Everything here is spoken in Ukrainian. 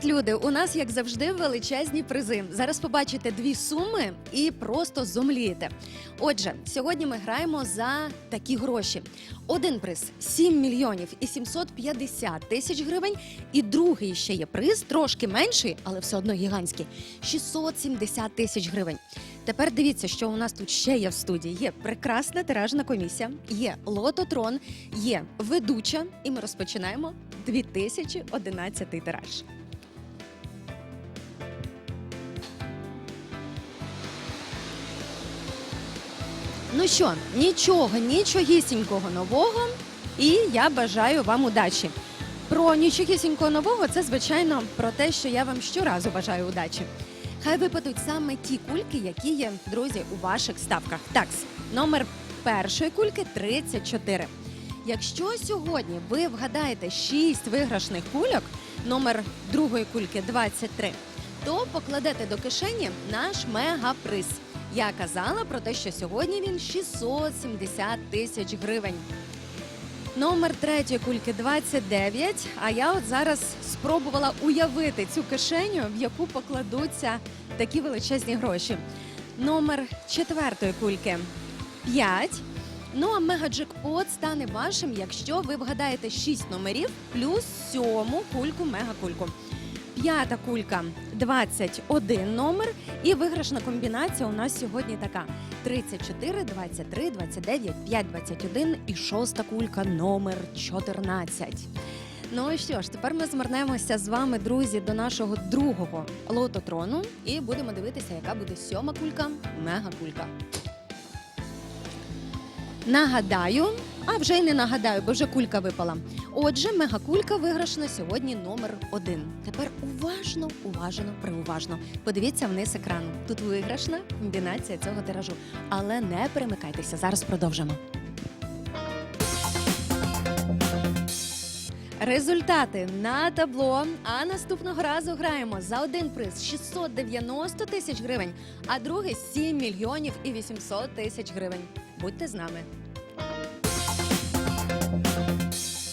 Привіт, люди! У нас, як завжди, величезні призи. Зараз побачите дві суми і просто зомлієте. Отже, сьогодні ми граємо за такі гроші. Один приз 7 мільйонів і 750 тисяч гривень. І другий ще є приз, трошки менший, але все одно гігантський 670 тисяч гривень. Тепер дивіться, що у нас тут ще є в студії. Є прекрасна тиражна комісія, є лототрон, є ведуча, і ми розпочинаємо 2011 тираж. Ну що, нічого, нічогісінького нового, і я бажаю вам удачі. Про нічогісінького нового це звичайно про те, що я вам щоразу бажаю удачі. Хай випадуть саме ті кульки, які є, друзі, у ваших ставках. Такс, номер першої кульки 34. Якщо сьогодні ви вгадаєте 6 виграшних кульок, номер другої кульки 23, то покладете до кишені наш мегаприз. Я казала про те, що сьогодні він 670 тисяч гривень. Номер третьої кульки 29. А я от зараз спробувала уявити цю кишеню, в яку покладуться такі величезні гроші. Номер четвертої кульки 5. Ну а мегаджекпот стане вашим, якщо ви вгадаєте 6 номерів плюс сьому кульку мегакульку. П'ята кулька 21 номер. І виграшна комбінація у нас сьогодні така: 34, 23, 29, 5, 21 і шоста кулька номер 14. Ну що ж, тепер ми звернемося з вами, друзі, до нашого другого лототрону і будемо дивитися, яка буде сьома кулька, мегакулька. Нагадаю, а вже й не нагадаю, бо вже кулька випала. Отже, мегакулька виграшна сьогодні номер один. Тепер уважно, уважно, приуважно. Подивіться вниз екрану. Тут виграшна комбінація цього тиражу. Але не перемикайтеся. Зараз продовжимо. Результати на табло. А наступного разу граємо за один приз 690 тисяч гривень, а другий 7 мільйонів і 800 тисяч гривень. Будьте з нами.